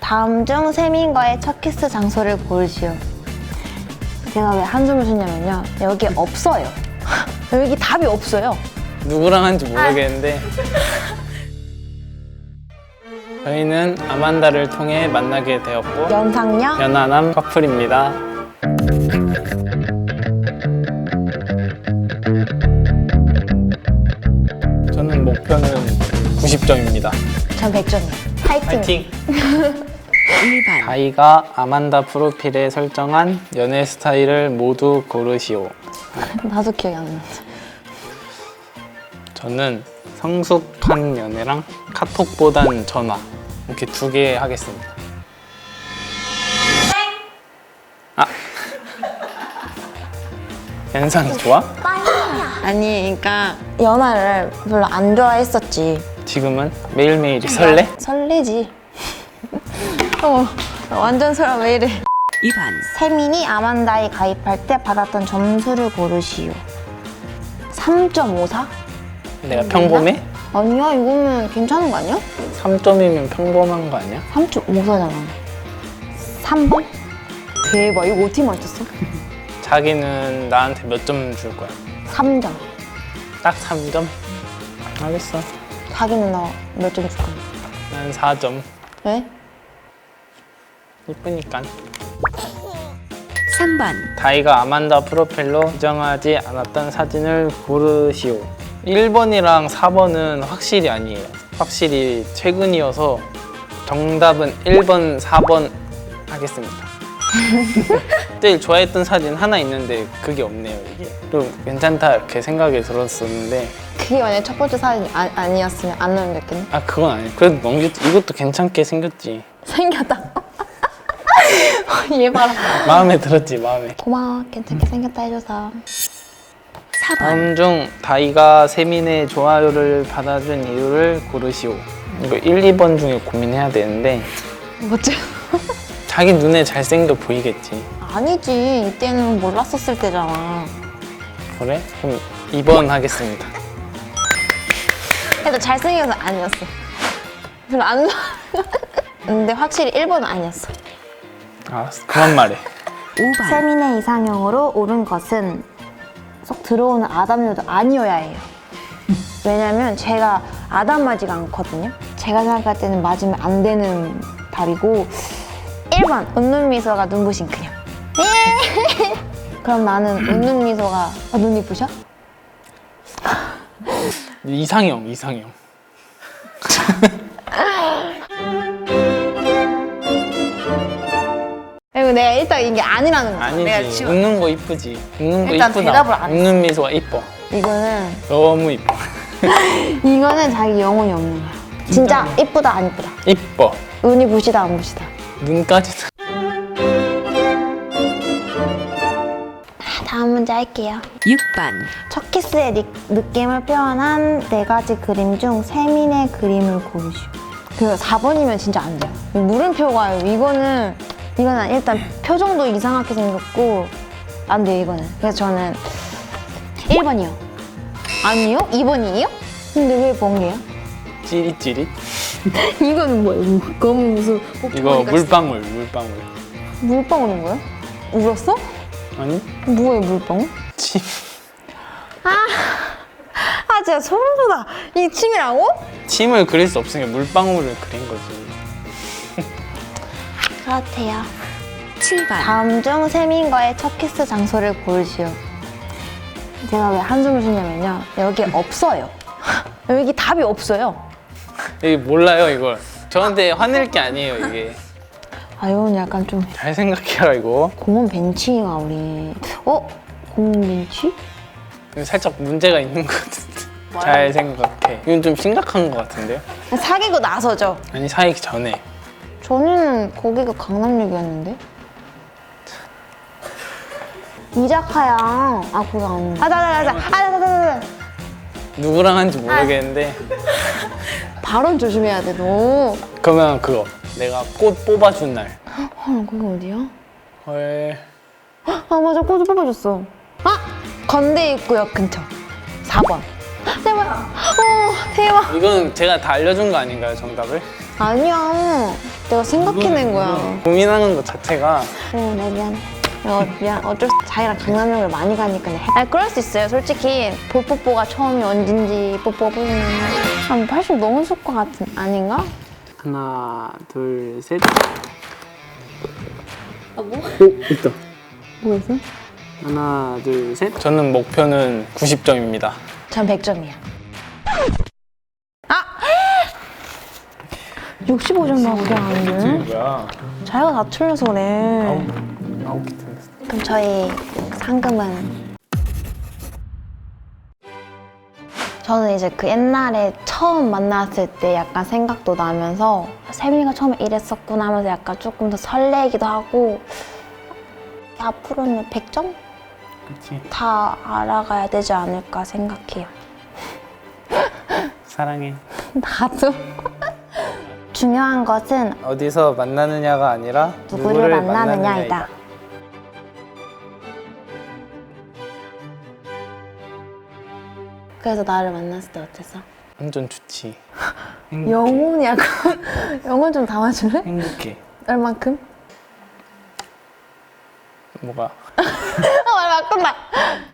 다음 중 세민과의 첫 키스 장소를 고르시오. 제가 왜 한숨을 쉬냐면요. 여기 없어요. 여기 답이 없어요. 누구랑 한지 모르겠는데 저희는 아만다를 통해 만나게 되었고 연상녀? 연하남 커플입니다. 저는 목표는 90점입니다. 전 100점이에요. 파이팅. 파이팅! 일반 다이가 아만다 프로필에 설정한 연애 스타일을 모두 고르시오. 나도 기억이 안 나. 저는 성숙한 연애랑 카톡보단 전화 이렇게 두 개 하겠습니다. 아 연상이 좋아? 아니, 그러니까 연하를 별로 안 좋아했었지. 지금은 매일매일이 설레? 설레지. 어, 완전 설레 왜 이래? 입안 세민이 아만다에 가입할 때 받았던 점수를 고르시오. 3.54? 내가 평범해? 아니야, 이거면 괜찮은 거 아니야? 3점이면 평범한 거 아니야? 3.54잖아. 3번? 대박, 이거 어떻게 맞췄어? 자기는 나한테 몇 점 줄 거야? 3점. 딱 3점? 알겠어. 자기는 나 몇 점줄 거야? 난 4점. 왜? 이쁘니까. 3번 다이가 아만다 프로필로 지정하지 않았던 사진을 고르시오. 1번이랑 4번은 확실히 아니에요. 확실히 최근이어서 정답은 1번, 4번 하겠습니다. 제일 좋아했던 사진 하나 있는데 그게 없네요, 이게. 좀 괜찮다 이렇게 생각이 들었었는데 그게 만약에 첫 번째 사진이 아, 아니었으면 안 넘겼겠네? 아 그건 아니에요. 그래도 넘겼지. 이것도 괜찮게 생겼지. 생겼다. 얘 봐라. 마음에 들었지, 마음에. 고마워. 괜찮게 생겼다 해줘서. 4번 다음 중 다이가 세민의 좋아요를 받아준 이유를 고르시오. 이거 1, 2번 중에 고민해야 되는데 뭐지? 자기 눈에 잘생겨 보이겠지. 아니지. 이때는 몰랐었을 때잖아. 그래? 그럼 2번 하겠습니다. 그래도 잘생겨서 아니었어. 별로 안 좋아. 근데 확실히 1번은 아니었어. 알았어. 그만 말해. 5번 세민의 이상형으로 오른 것은 쏙 들어오는 아담녀도 아니어야 해요. 왜냐면 제가 아담 맞지가 않거든요. 제가 생각할 때는 맞으면 안 되는 답이고 1번 웃는 미소가 눈부신 그녀. 그럼 나는 웃는 미소가 아, 눈 이쁘셔? 이상형, 이상형. 그리고 내가 일단 이게 아니라는 거야. 내가 아니지. 지금 웃는 거 이쁘지. 웃는 거 일단 이쁘다. 대답을 안 웃는 미소가 이뻐. 이거는 너무 이뻐. 이거는 자기 영혼이 없는 거야. 진짜 이쁘다 안 이쁘다. 이뻐. 눈이 부시다 안 부시다. 눈까지. 다음 문제 할게요. 6번 첫 키스의 니- 느낌을 표현한 네 가지 그림 중 세민의 그림을 고르시오. 그 4번이면 진짜 안 돼요. 이 물음표가 이거는 이거는 일단 표정도 이상하게 생겼고 안 돼요 이거는. 그래서 저는 1번이요. 아니요? 2번이에요? 근데 왜 번개야? 찌릿찌릿. 이거는 뭐예요? 검은 무슨 이거 물방울, 물방울. 물방울 온 거야? 울었어? 아니? 뭐예요 물방울? 침. 아 진짜 소름 돋아. 이 침이라고? 침을 그릴 수 없으니까 물방울을 그린 거지. 그렇대요. 7번 다음 중 세민과의 첫 키스 장소를 고르시오. 제가 왜 한숨을 쉬냐면요. 여기 없어요. 여기 답이 없어요. 이게 몰라요, 이걸. 저한테 화낼 게 아니에요, 이게. 아, 이건 약간 좀 잘 생각해라, 이거. 공원 벤치가 우리. 어? 공원 벤치? 살짝 문제가 있는 것 같은데. 잘 생각해. 이건 좀 심각한 것 같은데요? 사귀고 나서죠. 아니, 사귀기 전에. 전에는 거기가 강남역이었는데. 이자카야. 아, 그거 아닌데. 아. 아, 나. 누구랑 한지 모르겠는데. 발언 조심해야 돼, 너. 그러면 그거. 내가 꽃 뽑아준 날. 아, 거기 어디야? 헐. 아 맞아 코드 뽑아줬어 아! 건대 입구역 근처 4번 제발 어 대박 이건 제가 다 알려준 거 아닌가요, 정답을? 아니야 내가 생각해낸 거야. 고민하는 것 자체가 어, 나 미안해. 어, 미안. 어쩔 수 자기랑 강남역을 많이 가니까. 해. 아니, 그럴 수 있어요. 솔직히 볼뽀뽀가 처음이 언젠지 뽀뽀가 보이면 한80 넘었을 것 같은 아닌가? 하나 둘 셋. 아, 뭐? 오 있다. 뭐였어? 하나 둘 셋. 저는 목표는 90점입니다. 전 100점이야. 아! 65점밖에 안 돼? 뭐야? 자기가 다 틀려서 그래. 아홉 개 틀렸어. 그럼 저희 상금은 저는 이제 그 옛날에 처음 만났을 때 약간 생각도 나면서 세민이가 처음에 이랬었구나 하면서 약간 조금 더 설레기도 하고 앞으로는 100점? 그렇지. 다 알아가야 되지 않을까 생각해요. 사랑해. 나도. 중요한 것은 어디서 만나느냐가 아니라 누구를 만나느냐이다. 그래서 나를 만났을 때 어땠어? 완전 좋지. 영혼 약간 영혼 좀 담아줄래? 행복해. 얼만큼? 뭐가? 어, 말 바꾼다.